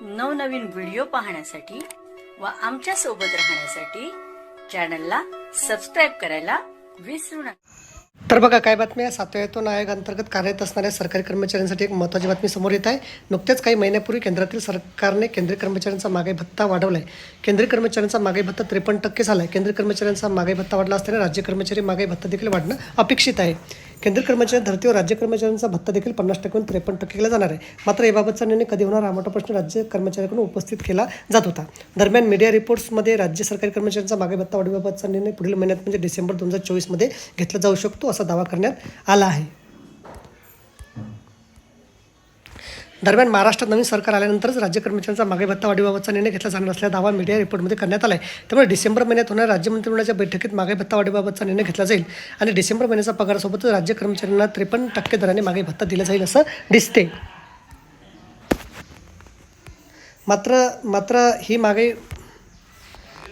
नवनवीन व्हिडिओ पाहण्यासाठी व आमच्यासोबत राहण्यासाठी चॅनलला सबस्क्राईब करायला विसरू नका. तर बघा काय बातमी आहे? सातव्या आयोग अंतर्गत कार्यरत असणाऱ्या सरकारी कर्मचाऱ्यांसाठी एक महत्त्वाची बातमी समोर येत आहे. नुकत्याच काही महिन्यापूर्वी केंद्रातील सरकारने केंद्रीय कर्मचाऱ्यांचा मागे भत्ता वाढवला आहे केंद्रीय कर्मचाऱ्यांचा मागे भत्ता त्रेपन्न टक्के झाला आहे केंद्रीय कर्मचाऱ्यांचा मागे भत्ता वाढला असताना राज्य कर्मचारी मागे भत्ता देखील वाढणं अपेक्षित आहे. केंद्रीय कर्मचारी धर्तीवर राज्य कर्मचाऱ्यांचा भत्ता देखील पन्नास टक्क्याहून त्रेपन्न टक्के केला जाणार आहे. मात्र याबाबतचा निर्णय कधी होणार हा मोठा प्रश्न राज्य कर्मचाऱ्यांकडून उपस्थित केला जात होता. दरम्यान मीडिया रिपोर्ट्समध्ये राज्य सरकारी कर्मचाऱ्यांचा मागे भत्ता वाढीबाबतचा निर्णय पुढील महिन्यात म्हणजे डिसेंबर दोन हजार चोवीसमध्ये घेतला जाऊ शकतो असा दावा करण्यात आला आहे. दरम्यान महाराष्ट्रात नवीन सरकार आल्यानंतरच राज्य कर्मचाऱ्यांचा मागे भत्ता वाढीबाबतचा निर्णय घेतला जाणार असल्या दावा मीडिया रिपोर्टमध्ये करण्यात आला आहे त्यामुळे डिसेंबर महिन्यात होणाऱ्या राज्य मंत्रिमंडळाच्या बैठकीत मागे भत्ता वाढीबाबतचा निर्णय घेतला जाईल आणि डिसेंबर महिन्याचा पगारासोबतच राज्य कर्मचाऱ्यांना त्रेपन्न टक्के दराने मागे भत्ता दिला जाईल असं दिसते मात्र मात्र ही मागे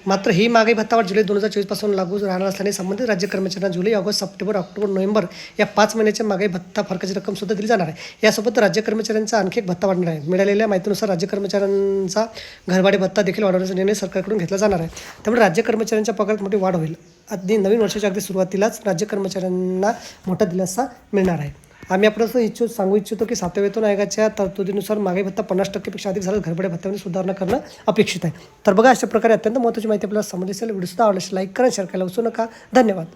मात्र ही मागे भत्तावाढ जुलै दोन हजार चोवीसपासून लागू राहणार असल्याने संबंधित राज्य कर्मचाऱ्यांना जुलै ऑगस्ट सप्टेंबर ऑक्टोबर नोव्हेंबर या पाच महिन्याच्या मागे भत्ता फरकाची रक्कम सुद्धा दिली जाणार आहे. यासोबत राज्य कर्मचाऱ्यांचा आणखी एक भत्ता वाढणार आहे. मिळालेल्या माहितीनुसार राज्य कर्मचाऱ्यांचा घरभाडे भत्ता देखील वाढवण्याचा निर्णय सरकारकडून घेतला जाणार आहे. त्यामुळे राज्य कर्मचाऱ्यांच्या पगारात मोठी वाढ होईल. अगदी नवीन वर्षाच्या अगदी सुरुवातीलाच राज्य कर्मचाऱ्यांना मोठा दिलासा मिळणार आहे. आम्ही आपण असं इच्छू सांगू इच्छितो की सातव्या वेतन आयोगाच्या तरतुदीनुसार मागे भत्ता पन्नास टक्केपेक्षा अधिक झालं घरबड्या भत्त्यामध्ये सुधारणा करणं अपेक्षित आहे. तर बघा अशा प्रकारे अत्यंत महत्त्वाची माहिती आपल्याला समजली असेल व्हिडिओ सुद्धा आवडल्यास लाईक करा शेअर करायला विसरू नका. धन्यवाद.